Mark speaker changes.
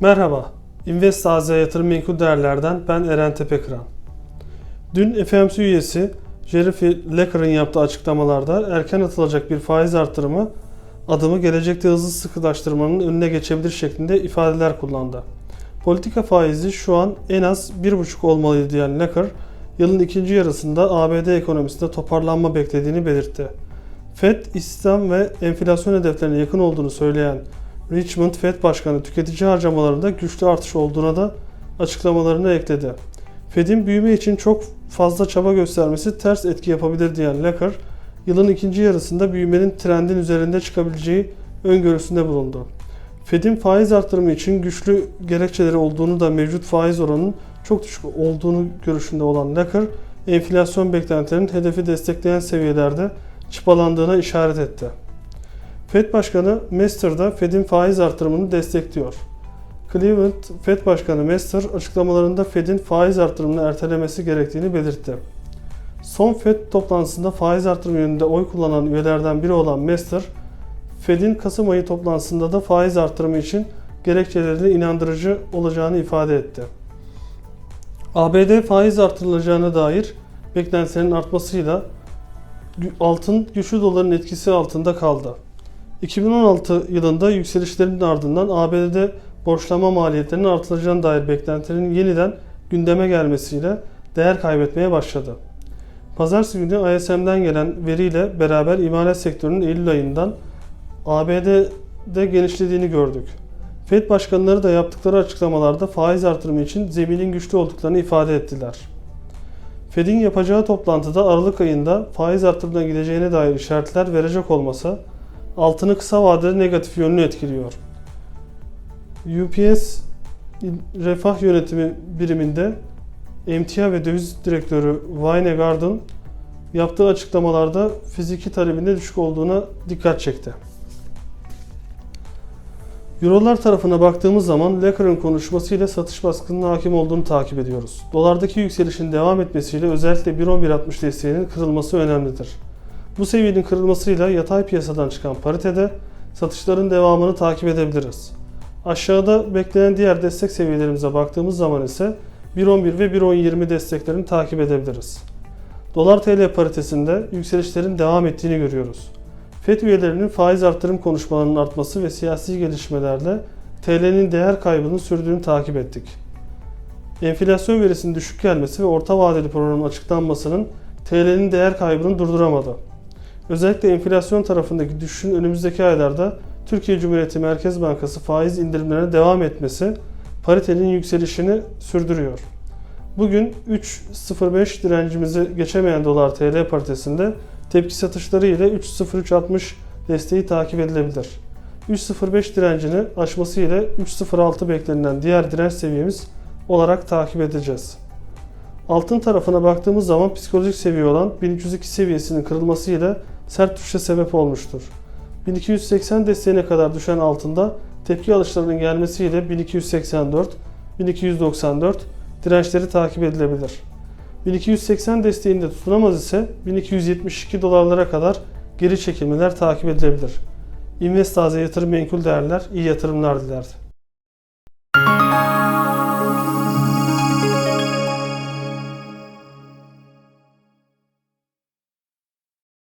Speaker 1: Merhaba, Invest AZ Yatırım Menkul Değerler'den ben Eren Tepekıran. Dün FMC üyesi Jerry Lecker'ın yaptığı açıklamalarda erken atılacak bir faiz artırımı adımı gelecekte hızlı sıkılaştırmanın önüne geçebilir şeklinde ifadeler kullandı. Politika faizi şu an en az 1,5 olmalıydı diyen Lecker, yılın ikinci yarısında ABD ekonomisinde toparlanma beklediğini belirtti. Fed, istihdam ve enflasyon hedeflerine yakın olduğunu söyleyen Richmond Fed Başkanı tüketici harcamalarında güçlü artış olduğuna da açıklamalarını ekledi. Fed'in büyüme için çok fazla çaba göstermesi ters etki yapabilir diyen Lecker, yılın ikinci yarısında büyümenin trendin üzerinde çıkabileceği öngörüsünde bulundu. Fed'in faiz artırımı için güçlü gerekçeleri olduğunu da mevcut faiz oranının çok düşük olduğunu görüşünde olan Lecker, enflasyon beklentilerinin hedefi destekleyen seviyelerde çıpalandığına işaret etti. Fed Başkanı Mester da Fed'in faiz artırımını destekliyor. Cleveland Fed Başkanı Mester açıklamalarında Fed'in faiz artırımını ertelemesi gerektiğini belirtti. Son Fed toplantısında faiz artırımı yönünde oy kullanan üyelerden biri olan Mester, Fed'in Kasım ayı toplantısında da faiz artırımı için gerekçeleri inandırıcı olacağını ifade etti. ABD faiz artırılacağına dair beklentilerin artmasıyla altın güçlü doların etkisi altında kaldı. 2016 yılında yükselişlerin ardından ABD'de borçlama maliyetlerinin artılacağına dair beklentilerin yeniden gündeme gelmesiyle değer kaybetmeye başladı. Pazartesi günü ISM'den gelen veriyle beraber imalat sektörünün Eylül ayından ABD'de genişlediğini gördük. Fed başkanları da yaptıkları açıklamalarda faiz artırımı için zeminin güçlü olduklarını ifade ettiler. Fed'in yapacağı toplantıda Aralık ayında faiz artırımına gideceğine dair işaretler verecek olmasa altını kısa vadede negatif yönlü etkiliyor. UPS Refah Yönetimi biriminde emtia ve döviz direktörü Wayne Garden yaptığı açıklamalarda fiziki talebinde düşük olduğuna dikkat çekti. Eurolar tarafına baktığımız zaman Lecker'ın konuşmasıyla satış baskının hakim olduğunu takip ediyoruz. Dolardaki yükselişin devam etmesiyle özellikle 1.1160 desteğinin kırılması önemlidir. Bu seviyenin kırılmasıyla yatay piyasadan çıkan paritede satışların devamını takip edebiliriz. Aşağıda beklenen diğer destek seviyelerimize baktığımız zaman ise 1.11 ve 1.10.20 desteklerini takip edebiliriz. Dolar TL paritesinde yükselişlerin devam ettiğini görüyoruz. FED üyelerinin faiz artırım konuşmalarının artması ve siyasi gelişmelerle TL'nin değer kaybının sürdüğünü takip ettik. Enflasyon verisinin düşük gelmesi ve orta vadeli programın açıklanmasının TL'nin değer kaybını durduramadı. Özellikle enflasyon tarafındaki düşüşün önümüzdeki aylarda Türkiye Cumhuriyeti Merkez Bankası faiz indirimlerine devam etmesi paritenin yükselişini sürdürüyor. Bugün 3.05 direncimizi geçemeyen dolar TL paritesinde tepki satışları ile 3.0360 desteği takip edilebilir. 3.05 direncini aşması ile 3.06 beklenilen diğer direnç seviyemiz olarak takip edeceğiz. Altın tarafına baktığımız zaman psikolojik seviye olan 1302 seviyesinin kırılması ile sert düşüşe sebep olmuştur. 1280 desteğine kadar düşen altında tepki alışlarının gelmesiyle 1284, 1294 dirençleri takip edilebilir. 1280 desteğinde tutunamaz ise 1272 dolarlara kadar geri çekilmeler takip edilebilir. Invest AZ Yatırım Menkul Değerler iyi yatırımlar diler.